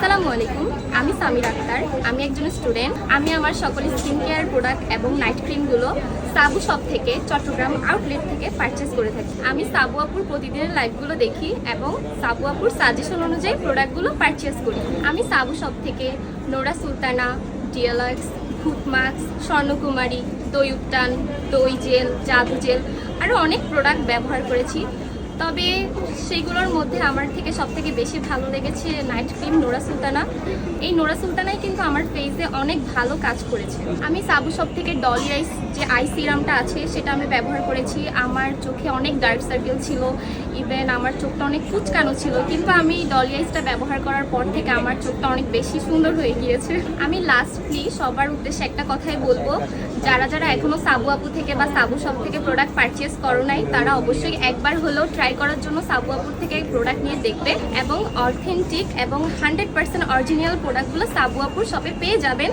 আসসালামু আলাইকুম, আমি সামির আক্তার। আমি একজন স্টুডেন্ট। আমি আমার সকল স্কিন কেয়ার প্রোডাক্ট এবং নাইট ক্রিমগুলো সাবু শপ থেকে, চট্টগ্রাম আউটলেট থেকে পারচেস করে থাকি। আমি সাবু আপুর প্রতিদিনের লাইভগুলো দেখি এবং সাবু আপুর সাজেশন অনুযায়ী প্রোডাক্টগুলো পারচেস করি। আমি সাবু শপ থেকে নোরা সুলতানা ডিএলএক্স ফুটমাক্স স্বর্ণকুমারী, দই উত্তান, দই জেল, জাদু জেল, আরও অনেক প্রোডাক্ট ব্যবহার করেছি। তবে সেইগুলোর মধ্যে আমার থেকে সব থেকে বেশি ভালো লেগেছে নাইট ক্রিম নোরা সুলতানা। এই নোরা সুলতানাই কিন্তু আমার ফেসে অনেক ভালো কাজ করেছে। আমি সাবু সব থেকে ডলি আইস যে আই সিরামটা আছে, সেটা আমি ব্যবহার করেছি। আমার চোখে অনেক ডার্ক সার্কেল ছিল। ইভেন আমার চোখটা অনেক কুচকানো ছিল, কিন্তু আমি ডলি আইসটা ব্যবহার করার পর থেকে আমার চোখটা অনেক বেশি সুন্দর হয়ে গিয়েছে। আমি লাস্টলি সবার উদ্দেশ্যে একটা কথাই বলব, যারা যারা এখনও সাবু আপু থেকে বা সাবু শপ থেকে প্রোডাক্ট পারচেস করো নাই, তারা অবশ্যই একবার হলেও ট্রাই করার জন্য সাবু আপুর থেকে প্রোডাক্ট নিয়ে দেখবে এবং অথেন্টিক এবং হান্ড্রেড পার্সেন্ট অরিজিনাল প্রোডাক্টগুলো সাবু আপুর শপে পেয়ে যাবেন।